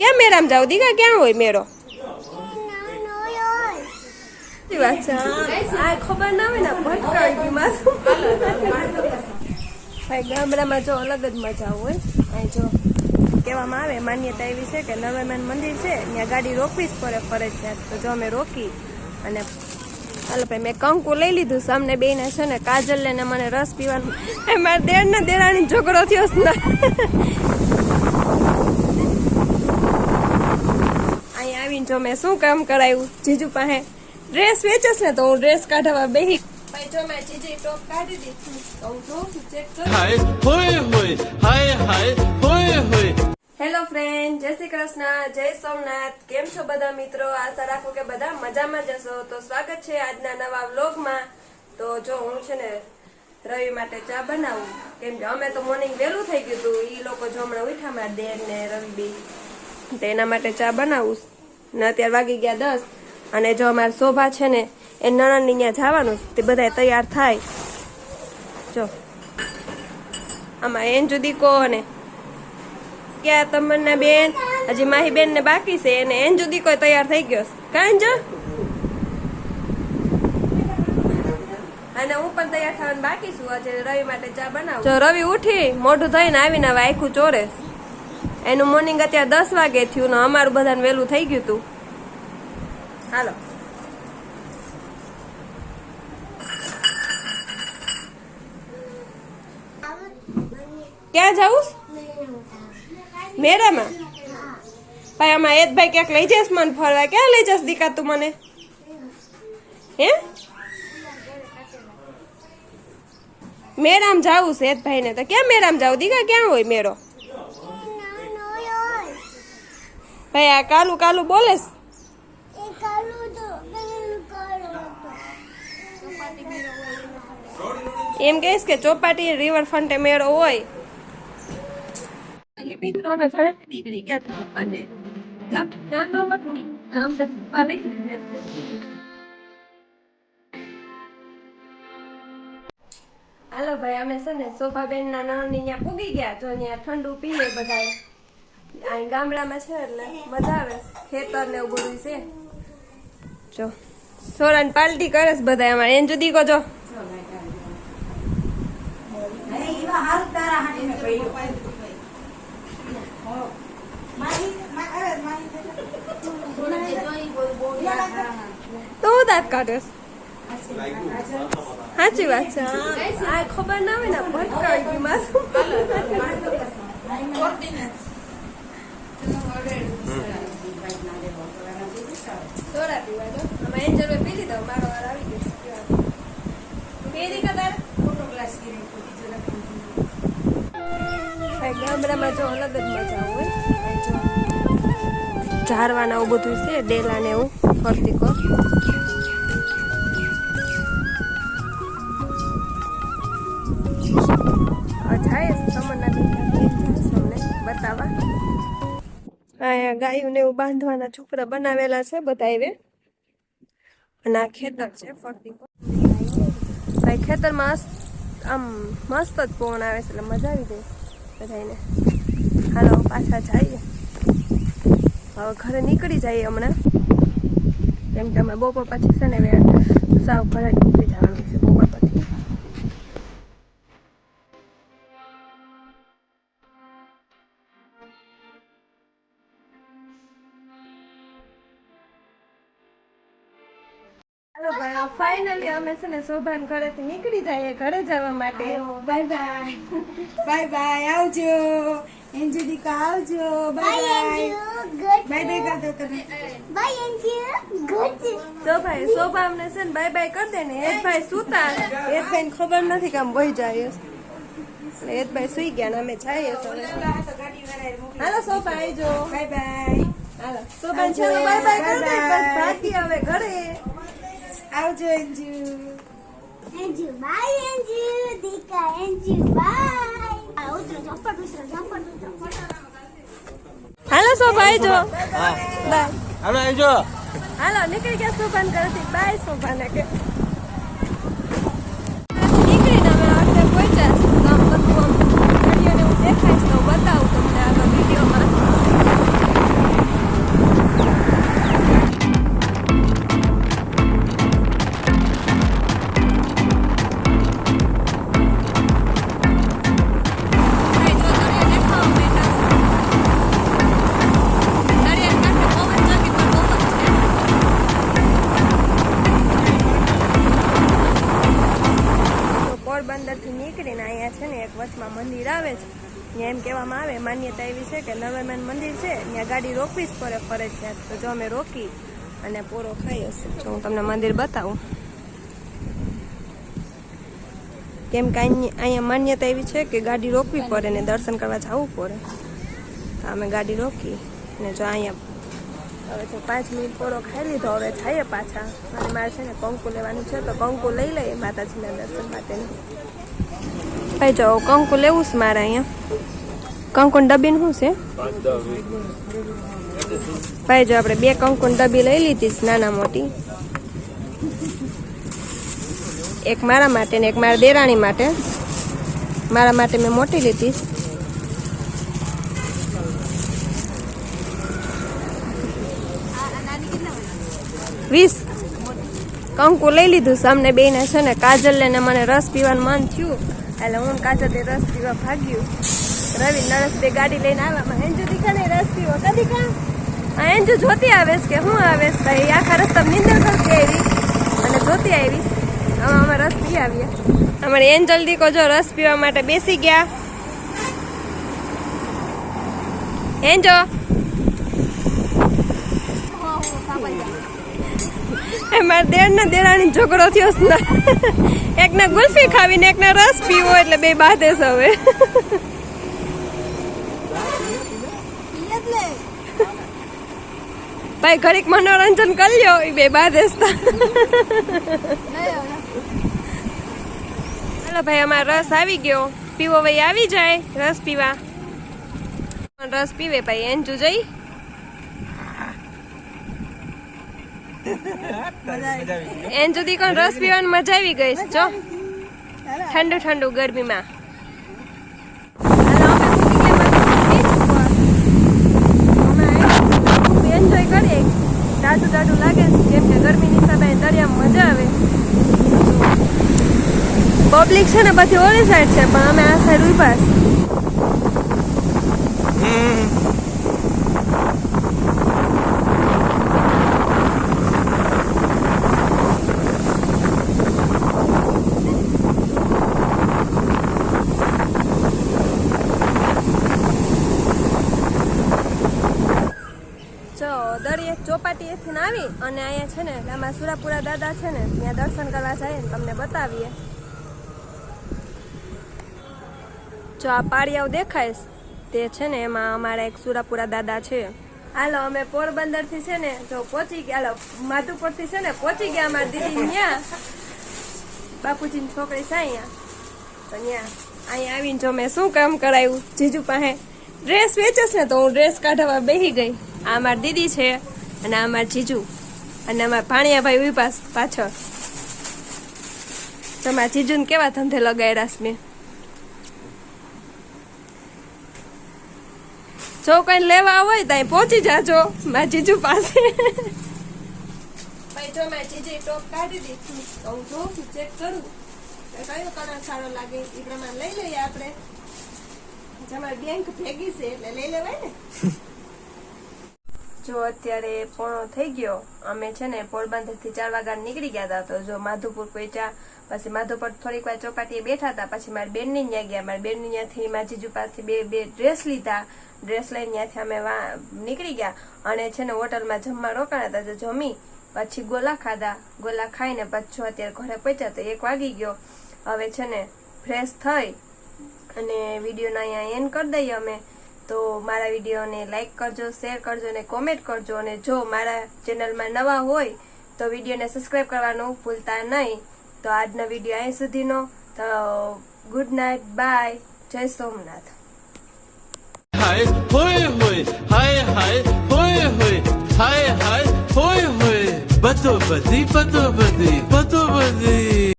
ક્યાં મેળામાં જાવ? દીકા ક્યાં હોય આ ખબર ના હોય ને ભાઈ, ગામડામાં જો અલગ જ મજા હોય. અહીં જો કહેવામાં આવે, માન્યતા એવી છે કે નરવૈમાન મંદિર છે, ત્યાં ગાડી રોકવી જ પડે ફરજિયાત. તો જો અમે રોકી અને ચાલો ભાઈ, મેં કંકુ લઈ લીધું, સામને બેને છે ને કાજલ ને મને રસ પીવાનું. એ મારા દેર ને દેરાણી ઝઘડો થયો છે ને અહીં આવીને જો મેં શું કામ કરાયું? જીજુ પાસે ડ્રેસ વેચસ ને તો હું ડ્રેસ કાઢવા બેહી. જો મેં જીજુ ટોપ કાઢી દીધું તો હું જોઉં ચેક કરું. હોય હોય હાય હાય હોય હોય હેલો ફ્રેન્ડ જય શ્રી કૃષ્ણ. જય સોમનાથ. કેમ છો બધા મિત્રો? આશા રાખું કે બધા મજામાં જશો તો સ્વાગત છે આજના નવા વ્લોગમાં. તો જો હું છે ને રવિ માટે ચા બનાવું. કેમ કે અમે તો મોર્નિંગ વહેલું થઈ ગયું હતું. ઈ લોકો જો હમણાં ઉઠ્યા મારા દેર ને રવિ બી. તો એના માટે ચા બનાવું. ને અત્યારે વાગી ગયા દસ અને જો અમારે શોભા છે ને, એ નણંદની ત્યાં જવાનું તે બધા તૈયાર થાય જો આમાં એન જુદી કો ને ક્યાં તમન્ના બેન, હજી માહી બેન ને બાકી છે અને એન જુદી કોઈ તૈયાર થઈ ગયો. કાંઈ જો અને હું પણ તૈયાર થવાનું બાકી છું, આજે રવિ માટે ચા બનાવું જો રવિ ઉઠી, મોઢું થઈને આવીને હવે આખું ચોરે. એનું મોર્નિંગ અત્યારે દસ વાગે થયું ને અમારું બધાને વહેલું થઈ ગયું હતું હાલો. ક્યાં જાઉં? મેળામાં ભાઈ, આમાં એદભાઈ ક્યાંક લઈ જઈશ મને ફરવા? ક્યાં લઈ જઈશ દીકા તું મને? હે? મેરામ જાવું છે એદભાઈ ને તો ક્યાં મેરામ જાવ? દીકા ક્યાં હોય મેળો ભાઈ આ કાલું કાલું બોલેસ? એમ કહીશ કે ચોપાટી રિવરફ્રન્ટે મેળો હોય. હાલો ભાઈ અમે છે ને શોભાબેન ના નાની ત્યાં પૂગી ગયા તો ત્યાં ઠંડુ પીએ બધા અહીં ગામડામાં છે એટલે મજા આવે. ખેતર ને એવું બધું છે. જો સોરાન પાલટી કરે છે બધા અમારે એન જુદી કહો જો. તો દાંત કાઢીશ સાચી વાત છે આ ખબર ના હોય ને ભટકાઈ ગઈ માથું. સોડા પીવા જો અમે એન્જલ પી લીધો મારો વાર આવી ગયો છે પીવાનો. ગ્લાસ ગીરી કદાર ભાઈ, ગામડામાં જો અલગ જ મજા હોય. ઝારવાના એવું બધું છે, ડેલા ને એવું, ફરતી કર. જાય તમને બતાવવા. અહીંયા ગાયું ને એવું બાંધવાના છોકરા બનાવેલા છે બધા એવે અને આ ખેતર છે ફરતી. ભાઈ ખેતરમાં આમ મસ્ત જ પવન આવે છે, એટલે મજા આવી જાય બધાને હાલો પાછા જઈએ. હવે ઘરે નીકળી જઈએ હમણાં. કેમ કે અમે બપોર પછી છે ને સાવ ઘરે નીકળી હાલો ભાઈ ફાઇનલી અમે છે ને શોભાન ઘરેથી નીકળી જઈએ ઘરે જવા માટે. બાય બાય બાય બાય આવજો. એન્જલિકા આવજો. બાય બાય બાય બાય કરતો ગુડ તો ભાઈ શોભા અમને છે ને બાય બાય કરી દે ને. એક ભાઈ સુતા. એક ભાઈ ખબર નથી કે આમ વહી જાય. એટલે એક ભાઈ સુઈ ગયા ને અમે જઈએ. હાલો શોભા આવજો. બાય બાય હાલો શોભા છે બાય બાય કરી દે. બસ બાકી હવે ઘરે. આવજો એન્જુ Andrew, bye Andrew, Dika, Andrew, bye. Ah, outro, jumper, outro, jumper, jumper. હાલો શોભા આવજો બાય હાલો આવજો હાલો નીકળી ગયા શોભાન ઘરેથી બાય શોભાને કે ત્યાં એમ કહેવામાં આવે, માન્યતા એવી છે કે નરવરમાન મંદિર છે ત્યાં ગાડી રોકવી જ પડે ફરજિયાત. તો જો અમે રોકી અને પૂરો ખાઈ હશે. જો હું તમને મંદિર બતાવું. કેમ કે અહીં- અહીંયા માન્યતા એવી છે કે ગાડી રોકવી પડે ને દર્શન કરવા જવું પડે. તો અમે ગાડી રોકી અને જો અહીંયા હવે તો પાંચ મિનિટ પૂરો ખાઈ લીધો, હવે થાય પાછા. અને મારે છે ને કંકુ લેવાનું છે, તો કંકુ લઈ લઈએ માતાજીના દર્શન માટેનું ભાઈ, જો, કંકુ લેવું છે મારે અહીંયા. કંકુ ડબ્બીનું શું છે? ભાઈ, જો, આપણે બે કંકુ ડબ્બી લઈ લીધી છે, નાના મોટી. એક મારા માટે ને એક મારા દેરાણી માટે. મારા માટે મેં મોટી લીધી વીસ. કંકુ લઈ લીધું છે, અમને બેને છે ને કાજલ ને મને રસ પીવાનું મન થયું. એટલે હું કાચો તે રસ પીવા ભાગ્યું. રવિ નરસ બે ગાડી લઈને આવ્યા. હેન્જુ દીખાને રસ પીવો કદી કા આ હેન્જુ જોતી આવેશ કે હું આવેશ? ભાઈ આખા રસ્તા નિંદર કરતી આવી અને જોતી આવી. હવે અમે રસ પી આવ્યા અમારે એન્જલ દીકો જો રસ પીવા માટે બેસી ગયા. એન્જો એ મારા દેર ને દેરાણી ઝઘડો થયો ને. એકને ગુલ્ફી ખાવીને એકને રસ પીવો એટલે બે બાધે છે હવે. ભાઈ ઘડીક મનોરંજન કરી લ્યો એ બે બાધે ચાલો ભાઈ, અમારો રસ આવી ગયો. પીવો ભાઈ આવી જાય, રસ પીવા. રસ પીવે ભાઈ, એન જઈ એન સુધી કોણ રસ પીવાની મજા આવી ગઈ જો. ઠંડુ ઠંડુ ગરમીમાં. એન્જોય કરીએ. દાદુ ટાટું લાગે કેમ ગરમીની હિસાબે દરિયામાં મજા આવે. પબ્લિક છે ને, બધી ઓલી સાઈડ છે, પણ અમે આ સાઈડ ઊભા છે જો દરિયે ચોપાટીએથી ને આવી અને અહીંયા છે ને આમાં સુરાપુરા દાદા છે ને ત્યાં દર્શન કરવા જઈએ ને તમને બતાવીએ. જો આ પાળિયાઓ દેખાય તે છે ને એમાં અમારા એક સુરાપુરા દાદા છે. હાલો, અમે પોરબંદરથી છે ને જો પહોંચી ગયા, હાલો માધુપુરથી છે ને પહોંચી ગયા અમારી દીદી ત્યાં. બાપુજીની છોકરી છે અહીંયા. તો ત્યાં, અહીંયા આવીને જો મેં શું કામ કરાયું? જીજુ પાસે ડ્રેસ વેચે ને તો હું ડ્રેસ કાઢવા બેસી ગઈ. આ મારી દીદી છે અને આ મારા જીજુ. અને અમારા ભાણિયાભાઈ ઊભી પાસ, પાછળ. તમારા જીજુને કેવા ધંધે લગાડ્યા છે મેં? જો કઈ લેવા હોય ત્યાં પહોંચી જાજો મારા જીજુ પાસે. ભાઈ, જો મેં જીજી ટોપ કાઢી દીધું તો હું જોઉં ચેક કરું કયો કલર સારો લાગે એ પ્રમાણે લઈ લઈએ આપણે. તમારી બેંક ભેગી છે એટલે લઈ લેવાય ને. જો અત્યારે પોણો થઈ ગયો, અમે છે ને પોરબંદરથી ચાર વાગ્યા નીકળી ગયા હતા તો જો માધુપુર પહોંચ્યા, પછી માધુપુર થોડીક વાર ચોપાટીએ બેઠા હતા પછી મારી બેનની ત્યાં ગયા. મારી બેનની ત્યાંથી મારી જીજુ પાસેથી બે બે ડ્રેસ લીધા. ડ્રેસ લઈને ત્યાંથી અમે નીકળી ગયા. અને છે ને હોટલમાં જમવા રોકાણા હતા તો જમી, પછી ગોલા ખાધા. ગોલા ખાઈને પછી અત્યારે ઘરે પહોંચ્યા તો એક વાગી ગયો. હવે છે ને ફ્રેશ થઈ અને વિડીયોના અહીંયા એન્ડ કરી દઈએ અમે. તો મારા વિડીયોને લાઇક કરજો શેર કરજો અને કોમેન્ટ કરજો. અને જો મારા ચેનલમાં નવા હોય, તો વિડીયોને સબસ્ક્રાઈબ કરવાનું ભૂલતા નહીં. તો આજનો વીડિયો અહીં સુધીનો. તો ગુડ નાઇટ બાય જય સોમનાથ. હાય, હોય હોય. હાય હાય. હોય હોય. હાય હાય. હોય હોય. બતો બધી, પતો બધી બતો બધી.